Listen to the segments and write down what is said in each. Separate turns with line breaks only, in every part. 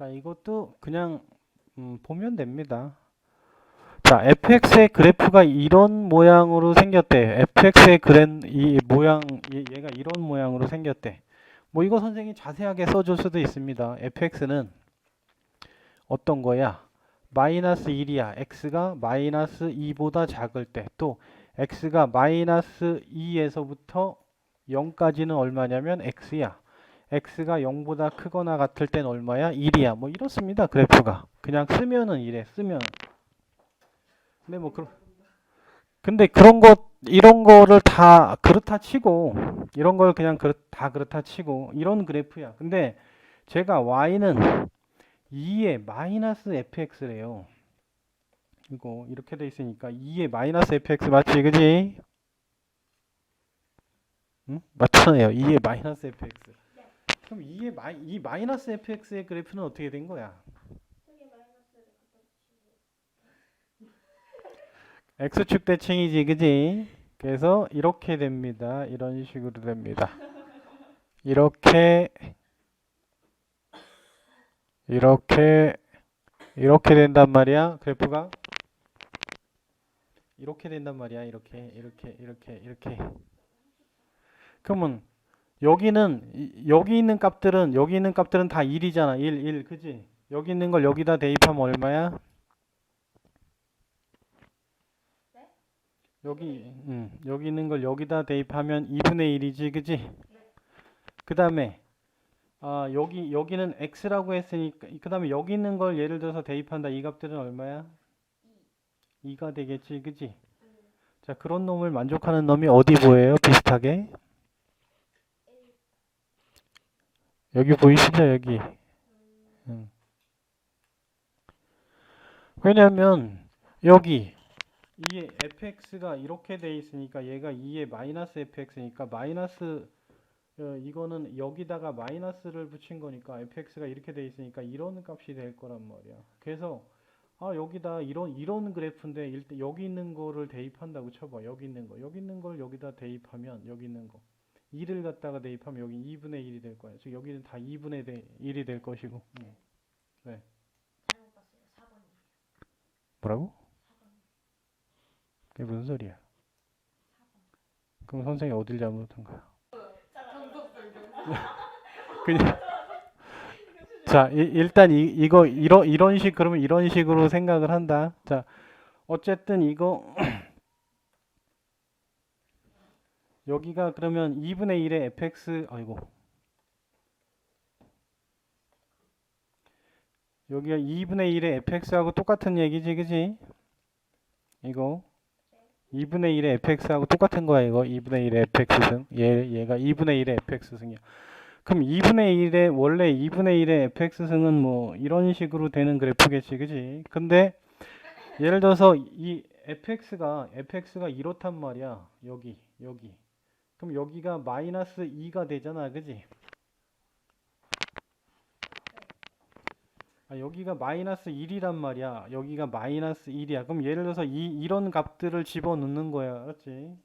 자, 이것도 그냥 음, 보면 됩니다. 자, fx의 그래프가 이런 모양으로 생겼대. fx의 그랜 이 모양 이- 얘가 이런 모양으로 생겼대. 뭐 이거 선생님이 자세하게 써줄 수도 있습니다. fx는 어떤 거야? 마이너스 1이야. x가 마이너스 2보다 작을 때 또 x가 마이너스 2에서부터 0까지는 얼마냐면 x야. X가 0보다 크거나 같을 땐 얼마야? 1이야. 뭐 이렇습니다. 그래프가. 그냥 쓰면은 이래. 쓰면. 근데 뭐 그, 근데 그런 것 이런 거를 다 그렇다 치고 이런 걸 그냥 그렇, 다 그렇다 치고 이런 그래프야. 근데 제가 y는 2에 마이너스 fx래요. 이거 이렇게 돼 있으니까 2에 마이너스 fx 맞지? 그지? 응? 맞잖아요. 2에 마이너스 fx. 그럼 2에 마이, 이 마이너스 fx의 그래프는 어떻게 된 거야? x축 대칭이지, 그지? 그래서 이렇게 됩니다. 이런 식으로 됩니다. 이렇게 이렇게 이렇게 된단 말이야. 그래프가 이렇게 된단 말이야. 이렇게 이렇게 이렇게 이렇게. 그러면 여기는 이- 여기 있는 값들은 여기 있는 값들은 다 1이잖아. 1, 1, 그지? 여기 있는 걸 여기다 대입하면 얼마야? 여기 음, 여기 있는 걸 여기다 대입하면 2분의 1이지, 그지? 그다음에 아, 여기 여기는 x라고 했으니까 그다음에 여기 있는 걸 예를 들어서 대입한다. 이 값들은 얼마야? 2 가 되겠지, 그지? 자, 그런 놈을 만족하는 놈이 어디 보여요? 비슷하게? 여기 보이시죠? 여기. 음. 왜냐면 여기 이 fx가 이렇게 돼 있으니까 얘가 2의 마이너스 fx니까 마이너스 어, 이거는 여기다가 마이너스를 붙인 거니까 fx가 이렇게 돼 있으니까 이런 값이 될 거란 말이야. 그래서 아 여기다 이런 이런 그래프인데 일단 여기 있는 거를 대입한다고 쳐봐. 여기 있는 거 여기 있는 걸 여기다 대입하면 여기 있는 거 2를 갖다가 대입하면 여기 2분의 1이 될 거야. 즉 여기는 다 2분의 1이 될 것이고. 음. 네. 뭐라고? 그게 무슨 소리야? 그럼 선생이 어딜 잘못한 거야? 그냥 자 이- 일단 이, 이거 이런 이런 식 그러면 이런 식으로 생각을 한다. 자 어쨌든 이거 여기가 그러면 2분의 1의 fx 아이고. 여기가 2분의 1의 fx하고 똑같은 얘기지 그지? 이거. 2분의 1의 fx하고 똑같은 거야 이거. 2분의 1의 fx승. 얘, 얘가 2분의 1의 fx승이야. 그럼 2분의 1의 원래 2분의 1의 fx승은 뭐 이런 식으로 되는 그래프겠지 그지? 근데 예를 들어서 이 fx가 fx가 이렇단 말이야. 여기 여기 그럼 여기가 마이너스 2가 되잖아 그지 아, 여기가 마이너스 1이란 말이야. 여기가 마이너스 1이야. 그럼 예를 들어서 이 이런 값들을 집어넣는 거야. 그렇지?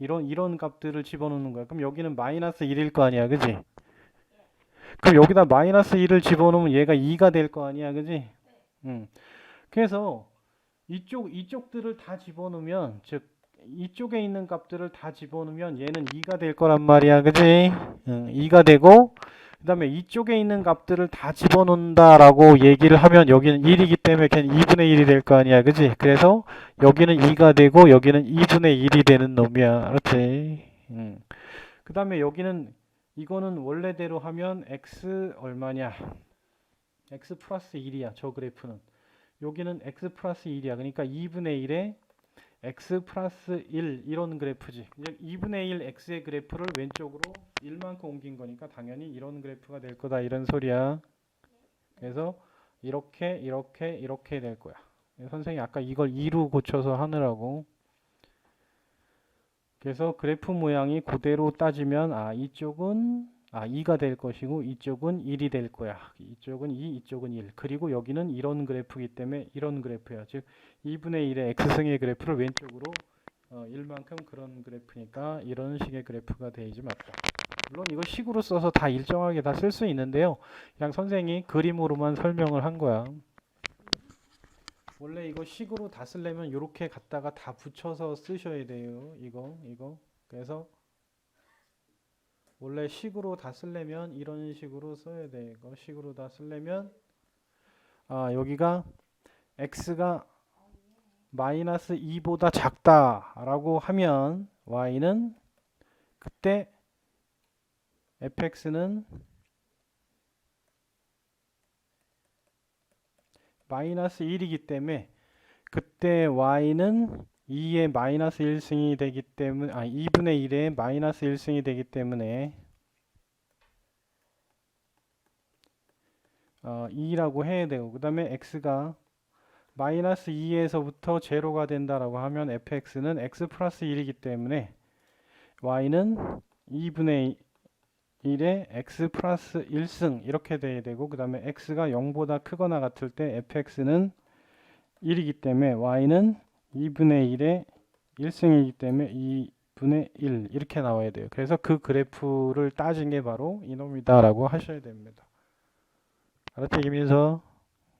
이런 이런 값들을 집어넣는 거야. 그럼 여기는 마이너스 1일 거 아니야. 그지? 그럼 여기다 마이너스 1을 집어넣으면 얘가 2가 될 거 아니야. 그지? 음. 그래서 이쪽 이쪽들을 다 집어넣으면 즉 이쪽에 있는 값들을 다 집어넣으면 얘는 2가 될 거란 말이야. 그지? 응, 2가 되고 그 다음에 이쪽에 있는 값들을 다 집어넣는다라고 얘기를 하면 여기는 1이기 때문에 그냥 2분의 1이 될 거 아니야. 그지? 그래서 여기는 2가 되고 여기는 2분의 1이 되는 놈이야. 그렇지? 음. 그다음에 여기는 이거는 원래대로 하면 x 얼마냐? x 플러스 1이야. 저 그래프는. 여기는 x 플러스 1이야. 그러니까 2분의 1에 x 플러스 1 이런 그래프지. 이제 2분의 1 x의 그래프를 왼쪽으로 1만큼 옮긴 거니까 당연히 이런 그래프가 될 거다 이런 소리야. 그래서 이렇게 이렇게 이렇게 될 거야. 선생님이 아까 이걸 2로 고쳐서 하느라고. 그래서 그래프 모양이 그대로 따지면 아 이쪽은 아 2가 될 것이고 이쪽은 1이 될 거야. 이쪽은 2, 이쪽은 1. 그리고 여기는 이런 그래프이기 때문에 이런 그래프야. 즉 2분의 1의 x승의 그래프를 왼쪽으로 어, 1만큼 그런 그래프니까 이런 식의 그래프가 되지 맞다. 물론 이거 식으로 써서 다 일정하게 다 쓸 수 있는데요. 그냥 선생이 그림으로만 설명을 한 거야. 원래 이거 식으로 다 쓰려면 이렇게 갖다가 다 붙여서 쓰셔야 돼요. 이거 이거. 그래서 원래 식으로 다 쓰려면 이런 식으로 써야 돼. 이거 식으로 다 쓰려면 아 여기가 x가 마이너스 2보다 작다라고 하면 y는 그때 fx는 마이너스 1이기 때문에 그때 y는 2의 마이너스 1승이 되기 때문에 아 2분의 1의 마이너스 1승이 되기 때문에 어, 2라고 해야 되고 그 다음에 x가 마이너스 2에서부터 제로가 된다라고 하면 fx는 x 플러스 1이기 때문에 y는 2분의 1에 x 플러스 1승 이렇게 돼야 되고 그 다음에 x가 0보다 크거나 같을 때 fx는 1이기 때문에 y는 2분의 1에 1승이기 때문에 2분의 1 이렇게 나와야 돼요. 그래서 그 그래프를 따진 게 바로 이놈이다라고 하셔야 됩니다. 알았지 김인서?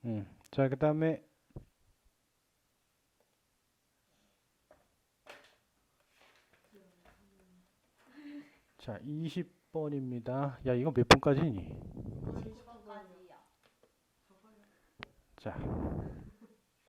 음. 자, 그 다음에 자, 20번입니다. 야, 이거 몇 번까지니?
아, 20번까지요.
자,